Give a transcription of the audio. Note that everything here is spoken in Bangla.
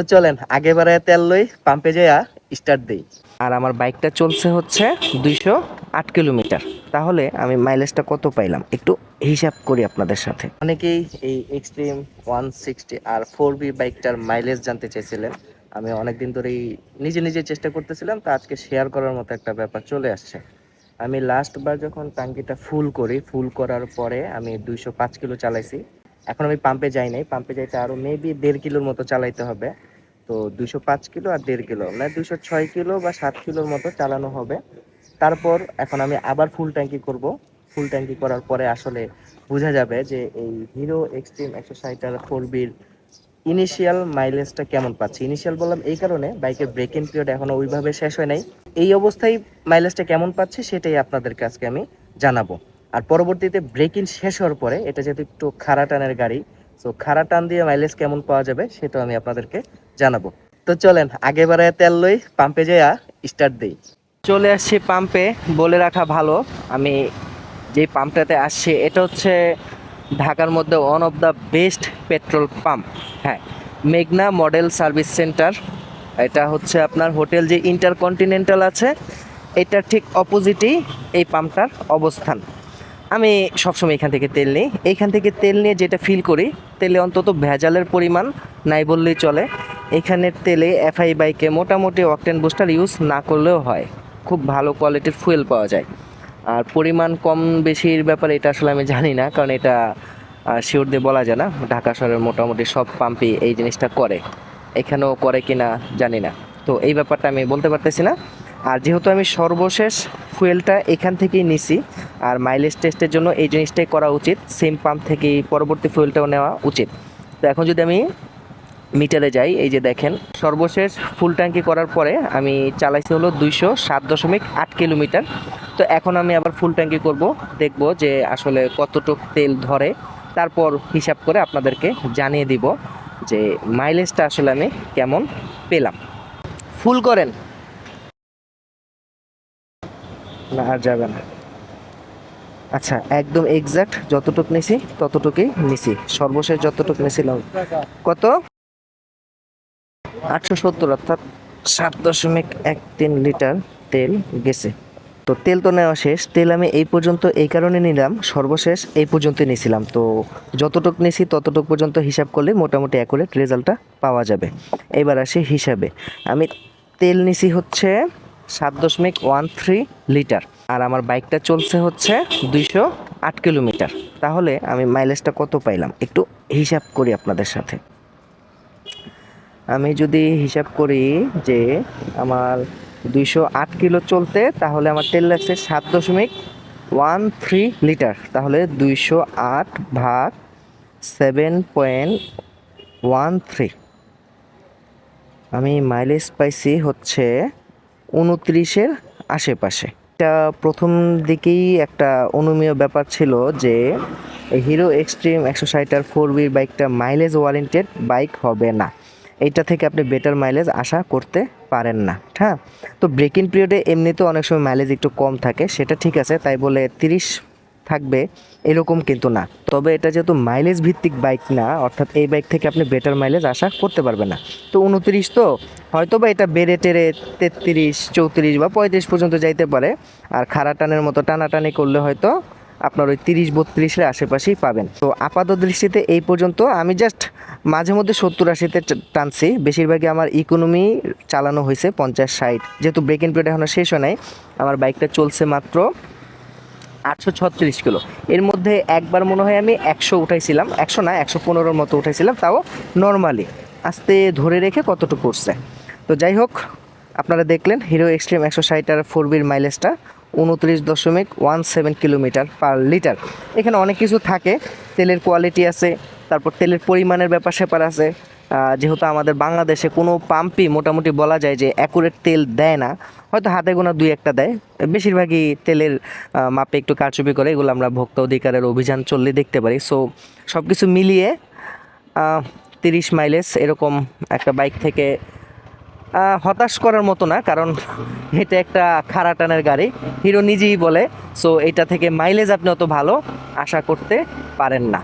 তো চলেন আগে বারে তেল লই পাম্পে যাইয়া স্টার্ট দেই। আর আমার বাইকটা চলছে হচ্ছে দুইশো আট কিলোমিটার। তাহলে আমি মাইলেজটা কত পাইলাম? একটু হিসাব করি আপনাদের সাথে। অনেকেই এই extreme one sixty R four V বাইকটার মাইলেজ জানতে চেয়েছিলেন আমি অনেকদিন ধরেই নিজে নিজে চেষ্টা করতেছিলাম তা আজকে শেয়ার করার মতো একটা ব্যাপার চলে আসছে। আমি লাস্টবার যখন টাঙ্কিটা ফুল করি ফুল করার পরে আমি দুইশো পাঁচ কিলো চালাইছি। এখন আমি পাম্পে যাই নাই পাম্পে যাইতে আরও মেবি দেড় কিলোর মতো চালাইতে হবে। তো দুইশো পাঁচ কিলো আর দেড় কিলো। মানে দুইশো ছয় কিলো বা সাত কিলোর মতো চালানো হবে। তারপর এখন আমি আবার ফুল ট্যাঙ্কি করব। ফুল ট্যাঙ্কি করার পরে আসলে বোঝা যাবে যে এই হিরো এক্সট্রিম একশো ষাট আর ফোর বির ইনিশিয়াল মাইলেজটা কেমন পাচ্ছি। ইনিশিয়াল বললাম এই কারণে বাইকের ব্রেক পিরিয়ড এখনও ওইভাবে শেষ হয় নাই। এই অবস্থায় মাইলেজটা কেমন পাচ্ছি সেটাই আপনাদের কাছকে আমি জানাব। আর পরবর্তীতে ব্রেক শেষ হওয়ার পরে, এটা যেহেতু একটু খাড়া টানের গাড়ি সো খাড়া টান দিয়ে মাইলেজ কেমন পাওয়া যাবে সেটাও আমি আপনাদেরকে জানাব। তো চলেন, আগে বারে তেল লই পাম্পে যাইয়া স্টার্ট দেই। চলে আসছি পাম্পে বলে রাখা ভালো। আমি যে পাম্পটাতে আসছি, এটা হচ্ছে ঢাকার মধ্যে one of the best petrol pump হ্যাঁ মেঘনা মডেল সার্ভিস সেন্টার এটা হচ্ছে আপনার হোটেল যে ইন্টারকন্টিনেন্টাল আছে এটার ঠিক অপোজিটেই এই পাম্পটার অবস্থান। আমি সবসময় এখান থেকে তেল নিই। এইখান থেকে তেল নিয়ে যেটা ফিল করি, তেলে অন্তত ভেজালের পরিমাণ নাই বললেই চলে। এখানের তেলে এফআই বাইকে মোটামুটি অকটেন বুস্টার ইউজ না করলেও হয়। খুব ভালো কোয়ালিটির ফুয়েল পাওয়া যায়। আর পরিমাণ কম বেশির ব্যাপারে এটা আসলে আমি জানি না, কারণ এটা শিওর দিয়ে বলা যায় না। ঢাকা শহরের মোটামুটি সব পাম্পই এই জিনিসটা করে। এখানেও করে কি না জানি না। তো এই ব্যাপারটা আমি বলতে পারতেছি না। আর যেহেতু আমি সর্বশেষ ফুয়েলটা এখান থেকেই নিছি, আর মাইলেজ টেস্টের জন্য এই জিনিসটাই করা উচিত। সেম পাম্প থেকেই পরবর্তী ফুয়েলটাও নেওয়া উচিত। তো এখন যদি আমি মিটারে যাই, এই যে দেখেন। সর্বশেষ ফুল ট্যাঙ্কি করার পরে আমি চালাইছি হলো দুইশো সাত দশমিক আট কিলোমিটার। তো এখন আমি আবার ফুল ট্যাঙ্কি করব। দেখব যে আসলে কতটুক তেল ধরে। তারপর হিসাব করে আপনাদেরকে জানিয়ে দিব যে মাইলেজটা আসলে আমি কেমন পেলাম। ফুল করেন। না, আর যাবে না। আচ্ছা একদম এক্সাক্ট যতটুক নিছি, ততটুকুই নিছি। সর্বশেষ যতটুক নিছিলাম। কত? আটশো সত্তর অর্থাৎ সাত দশমিক এক তিন লিটার তেল গেছে। তো তেল তো নেওয়া শেষ, তেল আমি এই পর্যন্ত এই কারণে নিলাম, সর্বশেষ এই পর্যন্ত নিয়েছিলাম। তো যতটুক নিছি ততটুক পর্যন্ত হিসাব করলে মোটামুটি অ্যাকুরেট রেজাল্টটা পাওয়া যাবে। এবার আসি হিসাবে। আমি তেল নিছি হচ্ছে সাত দশমিক ওয়ান থ্রি লিটার আর আমার বাইকটা চলছে হচ্ছে দুইশো আট কিলোমিটার। তাহলে আমি মাইলেজটা কত পাইলাম? একটু হিসাব করি আপনাদের সাথে। আমি যদি হিসাব করি যে আমার দুইশো আট কিলো চলতে, তাহলে আমার তেল লাগছে সাত দশমিক ওয়ান থ্রি লিটার। তাহলে দুইশো আট ভাগ সেভেন পয়েন্ট ওয়ান থ্রি। আমি মাইলেজ পাইছি হচ্ছে উনত্রিশের আশেপাশে। এটা প্রথম দিকেই একটা অনুমীয় ব্যাপার ছিল যে হিরো এক্সট্রিম একশো ষাটার ফোর বির বাইকটা মাইলেজ ওয়ারেন্টেড বাইক হবে না। এইটা থেকে আপনি বেটার মাইলেজ আশা করতে পারেন না হ্যাঁ? তো ব্রেকিং পিরিয়ডে এমনিতেও অনেক সময় মাইলেজ একটু কম থাকে, সেটা ঠিক আছে, তাই বলে তিরিশ থাকবে এরকম কিন্তু না। তবে এটা যেহেতু মাইলেজ ভিত্তিক বাইক না, অর্থাৎ এই বাইক থেকে আপনি বেটার মাইলেজ আশা করতে পারবেন না। তো উনত্রিশ তো হয়তো বা এটা বেড়ে টেরে তেত্রিশ, চৌত্রিশ বা পঁয়ত্রিশ পর্যন্ত যাইতে পারে, আর খাড়া টানের মতো টানাটানি করলে হয়তো আপনার ওই তিরিশ বত্রিশের আশেপাশেই পাবেন। তো আপাত দৃষ্টিতে এই পর্যন্ত আমি জাস্ট মাঝে মধ্যে সত্তর আশিতে টানছি। বেশিরভাগই আমার ইকোনমি চালানো হয়েছে পঞ্চাশ ষাট। যেহেতু ব্রেক ইন পিরিয়ড এখনও শেষ হয় নাই, আমার বাইকটা চলছে মাত্র আটশো ছত্রিশ কিলো। এর মধ্যে একবার মনে হয় আমি একশো উঠাইছিলাম, একশো না, একশো পনেরোর মতো উঠাইছিলাম, তাও নর্মালি আস্তে ধরে রেখে কতটুকু করছে তো যাই হোক, আপনারা দেখলেন হিরো এক্সট্রিম একশো ষাট আর ফোর বির মাইলেজটা উনত্রিশ দশমিক one seven kilometre per litre. এখানে অনেক কিছু থাকে। তেলের কোয়ালিটি আছে, তারপর তেলের পরিমাণের ব্যাপার স্যাপার আছে। যেহেতু আমাদের বাংলাদেশে কোনো পাম্পই মোটামুটি বলা যায় যে অ্যাকুরেট তেল দেয় না, হয়তো হাতে গোনা দুই একটা দেয়। বেশিরভাগই তেলের মাপে একটু কারচুপি করে, এগুলো আমরা ভোক্তা অধিকারের অভিযান চললে দেখতে পারি। সো সব কিছু মিলিয়ে তিরিশ মাইলেজ এরকম একটা বাইক থেকে হতাশ করার মতো না, কারণ এটা একটা খাড়া টানের গাড়ি। হিরো নিজেই বলে সো এটা থেকে মাইলেজ আপনি অত ভালো, আশা করতে পারেন না।